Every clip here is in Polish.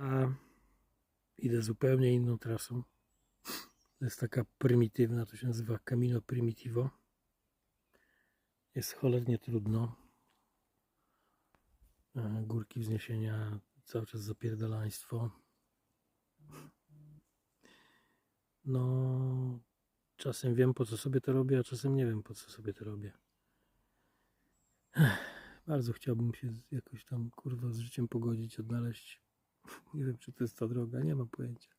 A idę zupełnie inną trasą. To jest taka prymitywna, to się nazywa Camino Primitivo. Jest cholernie trudno. E, Górki wzniesienia, cały czas zapierdalaństwo. No, czasem wiem po co sobie to robię, a czasem nie wiem po co sobie to robię. Bardzo chciałbym się jakoś tam kurwa z życiem pogodzić, odnaleźć. Nie wiem, czy to jest ta droga, nie mam pojęcia.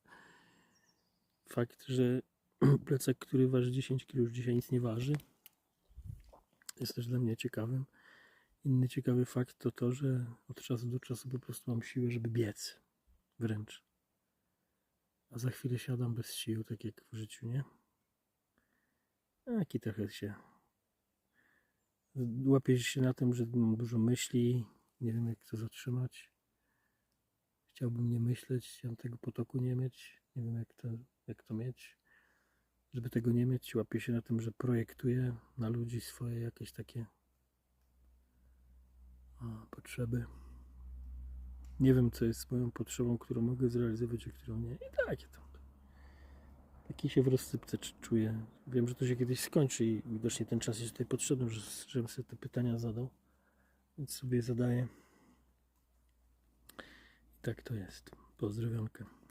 Fakt, że plecak, który waży 10 kg, już dzisiaj nic nie waży, jest też dla mnie ciekawym. Inny ciekawy fakt to to, że od czasu do czasu po prostu mam siłę, żeby biec. Wręcz. A za chwilę siadam bez sił, tak jak w życiu, nie? Taki trochę się. Łapię się na tym, że mam dużo myśli, nie wiem jak to zatrzymać. Chciałbym nie myśleć, chciałbym tego potoku nie mieć, nie wiem jak to, jak to mieć. Żeby tego nie mieć, łapię się na tym, że projektuję na ludzi swoje jakieś takie a, potrzeby. Nie wiem, co jest moją potrzebą, którą mogę zrealizować, a którą nie. I takie tam. Taki się w rozsypce cz- czuję. Wiem, że to się kiedyś skończy i widocznie ten czas jest tutaj potrzebny, że, żebym sobie te pytania zadał. Więc sobie zadaję. Tak to jest. Pozdrowionka.